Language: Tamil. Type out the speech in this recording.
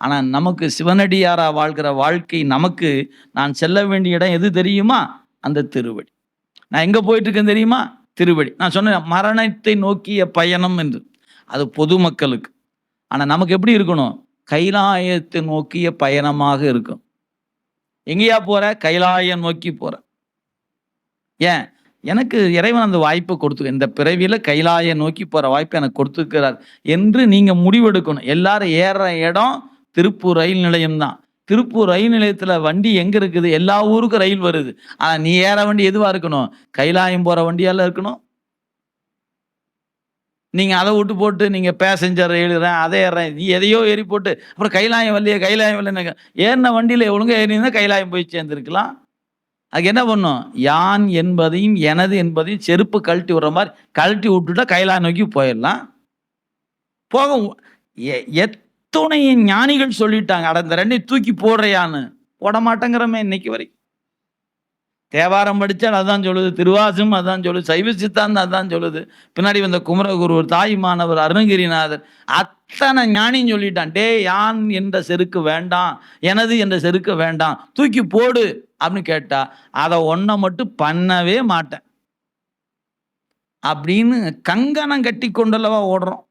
ஆனால் நமக்கு சிவனடியாரா வாழ்கிற வாழ்க்கை நமக்கு நான் செல்ல வேண்டிய இடம் எது தெரியுமா? அந்த திருவடி. நான் எங்கே போயிட்டுருக்கேன் தெரியுமா? திருவடி. நான் சொன்னேன் மரணத்தை நோக்கிய பயணம் என்று. அது பொதுமக்களுக்கு ஆனால் நமக்கு எப்படி இருக்கணும்? கைலாயத்தை நோக்கிய பயணமாக இருக்கும். எங்கேயா போகிற கைலாயம் நோக்கி போகிறேன் ஏன்? எனக்கு இறைவன் அந்த வாய்ப்பை கொடுத்து இந்த பிறவியில் கைலாய நோக்கி போகிற வாய்ப்பை எனக்கு கொடுத்துருக்கிறார் என்று நீங்கள் முடிவெடுக்கணும். எல்லாரும் ஏறுற இடம் திருப்பூர் ரயில் நிலையம் தான் திருப்பூர் ரயில் நிலையத்தில் வண்டி எங்கே இருக்குது? எல்லா ஊருக்கும் ரயில் வருது. ஆனால் நீ ஏற வண்டி எதுவாக இருக்கணும்? கைலாயம் போகிற வண்டியால் இருக்கணும். நீங்கள் அதை விட்டு போட்டு நீங்கள் பேசஞ்சர் ஏறுறேன் அதை ஏறுறேன் நீ எதையோ ஏறி போட்டு அப்புறம் கைலாயம் வரலையே கைலாயம் வரலன்னு ஏறின வண்டியில ஒழுங்காக ஏறினா கைலாயம் போய் சேர்ந்துருக்கலாம். அதுக்கு என்ன பண்ணும்? யான் என்பதையும் எனது என்பதையும் செருப்பு கழட்டி விடுற மாதிரி கழட்டி விட்டுட்டா கைலாயம் நோக்கி போயிடலாம். போக எத் அத்துணையின் ஞானிகள் சொல்லிட்டாங்க அட இந்த ரெண்டையும் தூக்கி போடுறையான்னு. போட மாட்டேங்கிறமே இன்னைக்கு வரைக்கும். தேவாரம் படித்தால் அதான் சொல்லுது திருவாசும் அதான் சொல்லுது சைவ சித்தாந்தம் அதான் சொல்லுது. பின்னாடி வந்த குமரகுருவர் தாய் மாணவர் அருணகிரிநாதர் அத்தனை ஞானின்னு சொல்லிட்டான் டே யான் என்ற செருக்கு வேண்டாம் எனது என்ற செருக்கு வேண்டாம் தூக்கி போடு அப்படின்னு கேட்டா அதை ஒன்றை மட்டும் பண்ணவே மாட்டேன். அப்படின்னு கங்கணம் கட்டி கொண்டல்லவா ஓடுறோம்.